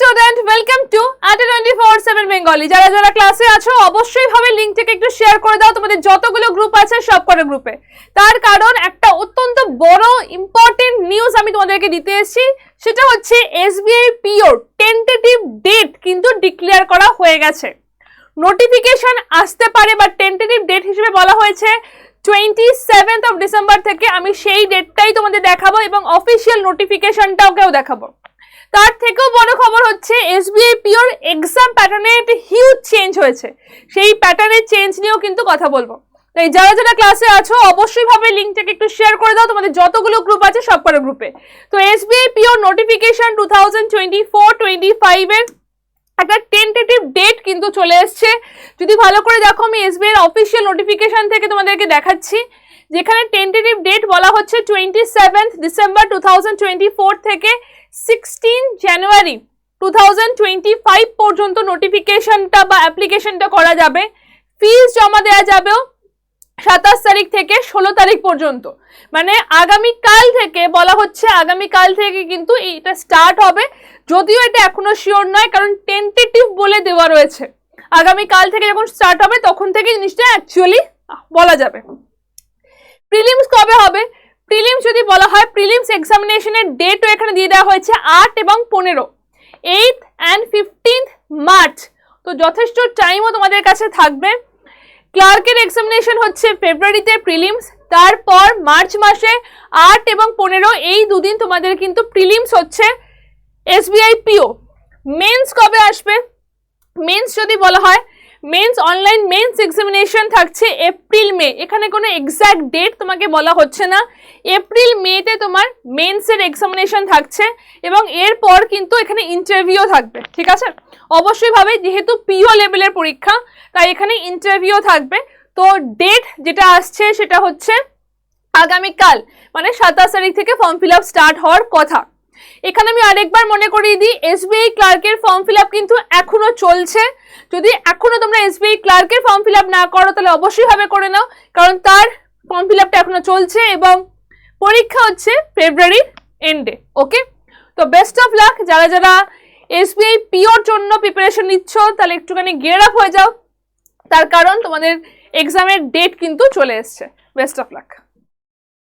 Student welcome to আটে twenty four seven Bengali যারা যারা ক্লাসে আছো, অবশ্যই ভাবে লিঙ্কটাকে একটু শেয়ার করে দাও। তোমাদের যতগুলো গ্রুপ আছে, সব কটা গ্রুপে তার কারণ একটা অত্যন্ত বড় ইম্পর্টেন্ট নিউজ আমি তোমাদেরকে দিতে এসেছি। সেটা হচ্ছে এসবিআই পিওর টেন্টেটিভ ডেট কিন্তু ডিক্লেয়ার করা হয়ে গেছে। নোটিফিকেশন আসতে পারে বা টেন্টেটিভ ডেট হিসেবে বলা হয়েছে টোয়েন্টি সেভেন্থ অফ ডিসেম্বর থেকে আমি সেই ডেটটাই তোমাদের দেখাবো এবং অফিসিয়াল নোটিফিকেশনটাকেও দেখাবো। তার থেকেও বড় খবর হচ্ছে এসবিআই পিওর এক্সাম প্যাটার্নে একটা হিউজ চেঞ্জ হয়েছে। সেই প্যাটার্নের চেঞ্জ নিয়েও কিন্তু কথা বলব। তাই যারা যারা ক্লাসে আছো, অবশ্যই ভাবে লিঙ্কটাকে একটু শেয়ার করে দাও। তোমাদের যতগুলো গ্রুপ আছে সব কটা গ্রুপে তো SBI PO notification two thousand twenty four twenty ফাইভের একটা টেন্টেটিভ ডেট কিন্তু চলে এসছে। যদি ভালো করে দেখো, আমি এসবিআই অফিসিয়াল নোটিফিকেশন থেকে তোমাদেরকে দেখাচ্ছি। যেখানে টেন্টেটিভ ডেট বলা হচ্ছে টোয়েন্টি সেভেন্থ ডিসেম্বর টু থেকে সিক্সটিন জানুয়ারি টু পর্যন্ত নোটিফিকেশনটা বা অ্যাপ্লিকেশনটা করা যাবে। ফিস জমা দেওয়া যাবেও সাতাশ তারিখ থেকে ষোলো তারিখ পর্যন্ত। মানে আগামী কাল থেকে বলা হচ্ছে আগামী কাল থেকে কিন্তু এটা স্টার্ট হবে। যদিও এটা এখনও শিওর নয়, কারণ টেন্টেটিভ বলে দেওয়া রয়েছে। আগামী কাল থেকে যখন স্টার্ট হবে, তখন থেকে জিনিসটা অ্যাকচুয়ালি বলা যাবে। প্রিলিমস কবে হবে? প্রিলিমস যদি বলা হয়, প্রিলিমস এক্সামিনেশনের ডেটও এখানে দিয়ে দেওয়া হয়েছে আট এবং পনেরো। এইট অ্যান্ড ফিফটিন্থ মার্চ তো যথেষ্ট টাইমও তোমাদের কাছে থাকবে। ক্লার্কের এক্সামিনেশন হচ্ছে ফেব্রুয়ারিতে প্রিলিমস। তারপর মার্চ মাসে আট এবং পনেরো, এই দুদিন তোমাদের কিন্তু প্রিলিমস হচ্ছে এসবিআই পিও। মেন্স কবে আসবে? মেন্স যদি বলা হয় মেন্স অনলাইন মেন্স এক্সামিনেশন থাকছে এপ্রিল মে এখানে কোনো এক্স্যাক্ট ডেট তোমাকে বলা হচ্ছে না। এপ্রিল মেতে তোমার মেন্সের এক্সামিনেশন থাকছে এবং এরপর কিন্তু এখানে ইন্টারভিউ থাকবে, ঠিক আছে? অবশ্যইভাবে যেহেতু পিও লেভেলের পরীক্ষা, তাই এখানে ইন্টারভিউ থাকবে। তো ডেট যেটা আসছে সেটা হচ্ছে আগামীকাল মানে সাতাশ তারিখ থেকে ফর্ম ফিল আপ স্টার্ট হওয়ার কথা। এখানে আমি আরেকবার মনে করিয়ে দিই এসবিআই ক্লার্কের ফর্ম ফিল কিন্তু এখনও চলছে। যদি এখনও তোমরা এসবিআই ক্লার্কের ফর্ম ফিল না করো, তাহলে অবশ্যই ভাবে করে নাও, কারণ তার ফর্ম ফিল আপটা এখনও চলছে এবং পরীক্ষা হচ্ছে ফেব্রুয়ারির এন্ডে ওকে তো বেস্ট অফ লাক যারা যারা এসবিআই পিওর জন্য প্রিপারেশন নিচ্ছ, তাহলে একটুখানি গিয়ার আপ হয়ে যাও। তার কারণ তোমাদের এক্সামের ডেট কিন্তু চলে এসছে। Best of luck